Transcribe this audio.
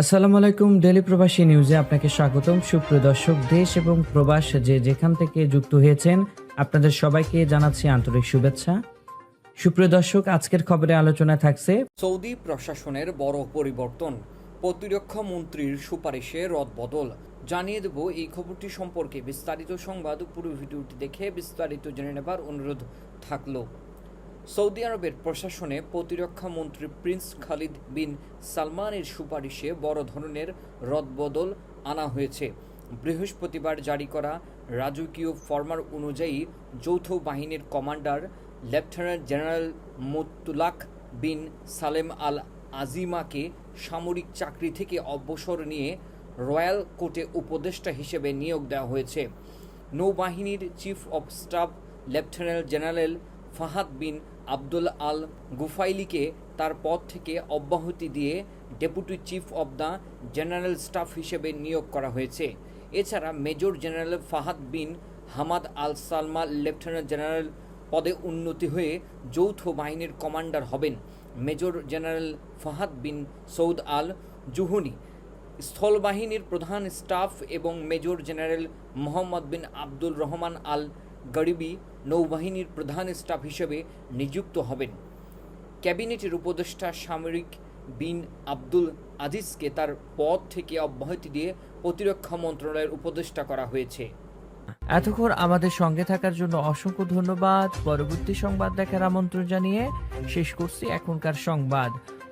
আসসালামু আলাইকুম ডেলি প্রবাসী নিউজে আপনাকে স্বাগতম। সুপ্রিয় দর্শক, দেশ এবং প্রবাস যে যেখান থেকে যুক্ত হয়েছেন, আপনাদের সবাইকে জানাচ্ছি আন্তরিক শুভেচ্ছা। সুপ্রিয় দর্শক, আজকের খবরে আলোচনা থাকছে সৌদি প্রশাসনের বড় পরিবর্তন। প্রতিরক্ষা মন্ত্রীর সুপারিশে রদবদল জানিয়ে দেব এই খবরটি সম্পর্কে বিস্তারিত সংবাদ। পুরো ভিডিওটি দেখে বিস্তারিত জেনে নেবার অনুরোধ থাকল। সৌদি আরবের প্রশাসনে প্রতিরক্ষা মন্ত্রী প্রিন্স খালিদ বিন সালমানের সুপারিশে বড় ধরনের রদবদল আনা হয়েছে। বৃহস্পতিবার জারি করা রাজকীয় ফরমার অনুযায়ী যৌথ বাহিনীর commander lieutenant general Mutlaq bin Salem al আজিমাকে সামরিক চাকরি থেকে অবসর নিয়ে রয়্যাল কোর্টে উপদেষ্টা হিসেবে নিয়োগ দেওয়া হয়েছে। নৌবাহিনীর chief of staff lieutenant general Fahad bin Abdul al গুফাইলিকে তার পদ থেকে অব্যাহতি দিয়ে deputy chief of the general staff হিসেবে নিয়োগ করা হয়েছে। এছাড়া major general Fahad bin Hamad al Salma lieutenant general পদে উন্নতি হয়ে যৌথ বাহিনীর কমান্ডার হবেন major general Fahad bin Saud al Juhani. স্থলবাহিনীর প্রধান স্টাফ এবং major general Mohammed bin Abdul Rahman al Gharibi নৌবাহিনীর প্রধান স্টাফ হিসেবে নিযুক্ত হবেন। ক্যাবিনেটের উপদেষ্টা সামরিক বিন আব্দুল আজিজকে তার পদ থেকে অব্যাহতি দিয়ে প্রতিরক্ষা মন্ত্রণালয়ের উপদেষ্টা করা হয়েছে। এতক্ষণ আমাদের সঙ্গে থাকার জন্য অসংখ্য ধন্যবাদ। পরবর্তী সংবাদ দেখার আমন্ত্রণ জানিয়ে শেষ করছি এখনকার সংবাদ।